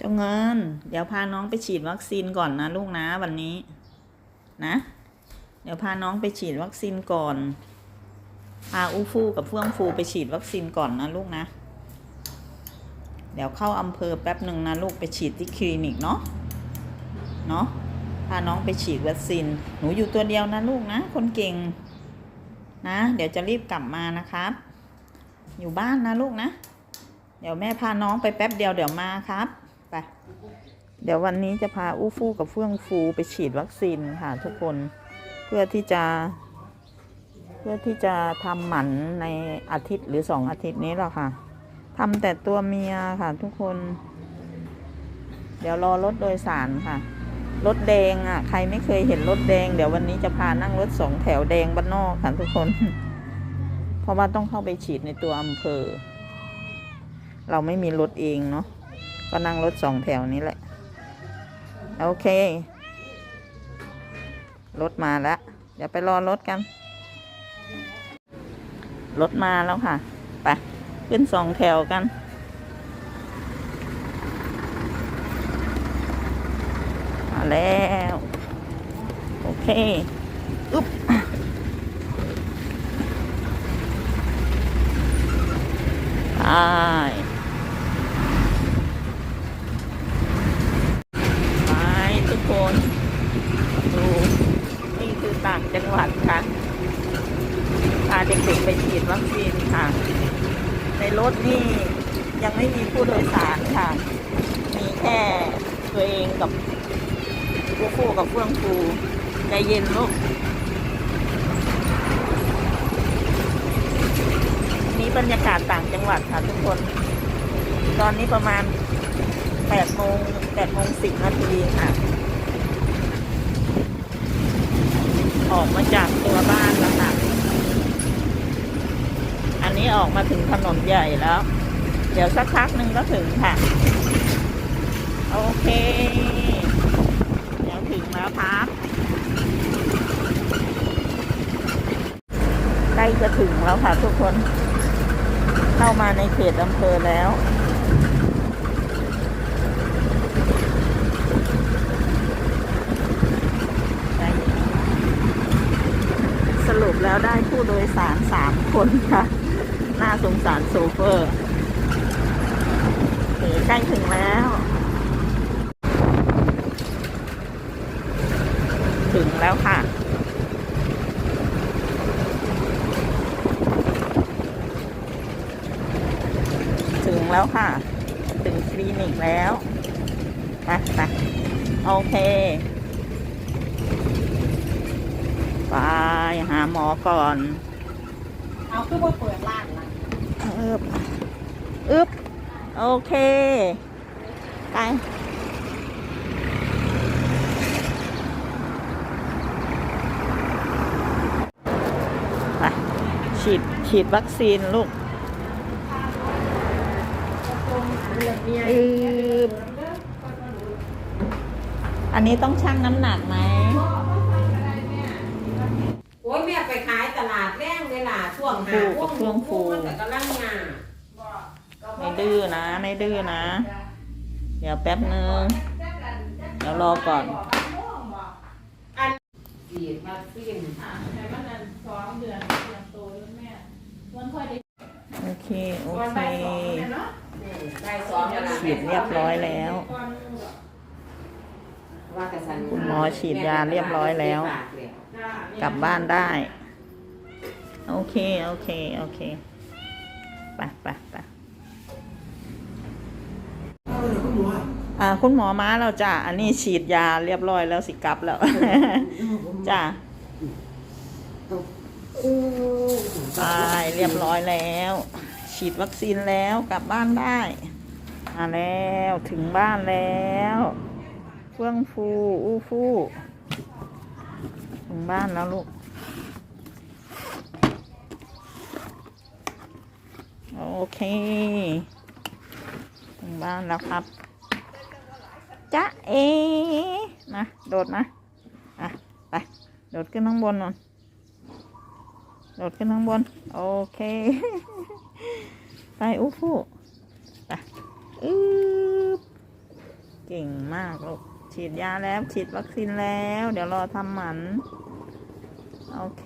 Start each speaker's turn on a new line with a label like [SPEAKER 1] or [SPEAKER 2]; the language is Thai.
[SPEAKER 1] เจ้าเงิน เดี๋ยวพาน้องไปฉีดวัคซีนก่อนนะลูกนะวันนี้ นะ เดี๋ยวพาน้องไปฉีดวัคซีนก่อนพาอูฟูกับเฟื่องฟูไปฉีดวัคซีนก่อนนะลูกนะ เดี๋ยวเข้าอำเภอแป๊บหนึ่งนะลูกไปฉีดที่คลินิกเนาะ เนาะพาน้องไปฉีดวัคซีน หนูอยู่ตัวเดียวนะลูกนะ คนเก่ง นะ เดี๋ยวจะรีบกลับมานะครับ อยู่บ้านนะลูกนะ เดี๋ยวแม่พาน้องไปแป๊บเดียวเดี๋ยวมาครับ ไป เดี๋ยววันนี้จะพาอู้ฟู่กับเฟื่องฟูไปฉีดวัคซีนค่ะทุกคน เพื่อที่จะ เพื่อที่จะทำหมันในอาทิตย์หรือสองอาทิตย์นี้หละค่ะทำแต่ตัวเมียค่ะทุกคน เดี๋ยวรอรถโดยสารค่ะ รถแดงอะ ใครไม่เคยเห็นรถแดง เดี๋ยววันนี้จะพานั่งรถสองแถวแดงบ้านนอกค่ะทุกคน เพราะว่าต้องเข้าไปฉีดในตัวอำเภอ เราไม่มีรถเองเนาะ ก็นั่งรถสองแถวนี้แหละ โอเค รถมาแล้ว เดี๋ยวไปรอรถกัน รถมาแล้วค่ะ ไป ขึ้นสองแถวกัน มาแล้ว โอเค อึ๊บไปไปทุกคนดูนี่คือต่าง จังหวัดค่ะพาเด็กๆไปฉีดวัคซีนค่ะ ในรถนี่ยังไม่มีผู้โดยสารค่ะ มีแค่ตัวเองกับฟูฟูกับเฟื่องฟูใจเย็นลูกนี่บรรยากาศต่างจังหวัดค่ะทุกคน ตอนนี้ประมาณแปดโมงแปดโมงสิบนาทีค่ะ ออกมาจากตัวบ้านแล้วค่ะ อันนี้ออกมาถึงถนนใหญ่แล้ว เดี๋ยวสักพักหนึ่งก็ถึงค่ะ โอเค เดี๋ยวถึงแล้วครับใกล้จะถึงแล้วค่ะทุกคน เข้ามาในเขตอำเภอแล้ว สรุป แล้วได้ผู้โดยสารสามคนค่ะ น่าสงสารโซเฟอร์เอใกล้ถึงแล้ว ถึงแล้วค่ะถึงแล้วค่ะ ถึงคลินิกแล้วไปไปโอเค ไปหาหมอก่อน
[SPEAKER 2] เอาคือว่าเปิดร้านละ
[SPEAKER 1] อึบอึบโอเค ไป ไป ฉีด ฉีดวัคซีนลูกอึบอันนี้ต้องชั่งน้ำหนักไหม
[SPEAKER 2] อ้ยแม่ไปขายตลาดแรงเวลาช่วงหา
[SPEAKER 1] ฟูกับเฟื่องฟู
[SPEAKER 2] มันแต่กำลังงาน
[SPEAKER 1] ไม่ดื้อนะไม่ดื้อนะ เดี๋ยวแป๊บนึงเดี๋ยวรอก่อน
[SPEAKER 2] ฉีดวัคซีน
[SPEAKER 1] โอเคโอเค
[SPEAKER 2] ได้สองเวลา
[SPEAKER 1] ฉีดเรียบร้อยแล้ว
[SPEAKER 2] ว่ากระสัน
[SPEAKER 1] คุณหม อฉีดยาเรียบร้อยแล้ว กลับบ้านได้ โอเค โอเค โอเคไปไปไปอ่า คุณหมอมาแล้วจ้ะ อันนี้ฉีดยาเรียบร้อยแล้วสิกลับแล้ว จ้ะไปเรียบร้อยแล้ว ฉีดวัคซีนแล้วกลับบ้านได้ มาแล้วถึงบ้านแล้ว เฟื่องฟู อู้ฟู่ถึงบ้านแล้วลูก โอเคถึงบ้านแล้วครับจ๊ะเอมาโดดมาอะไป โดดขึ้นข้างบนนนโดดขึ้นข้างบน โอเค ไปอู้ฟู่ไปอืบเก่งมากลูก ฉีดยาแล้วฉีดวัคซีนแล้ว เดี๋ยวรอทำหมัน โอเค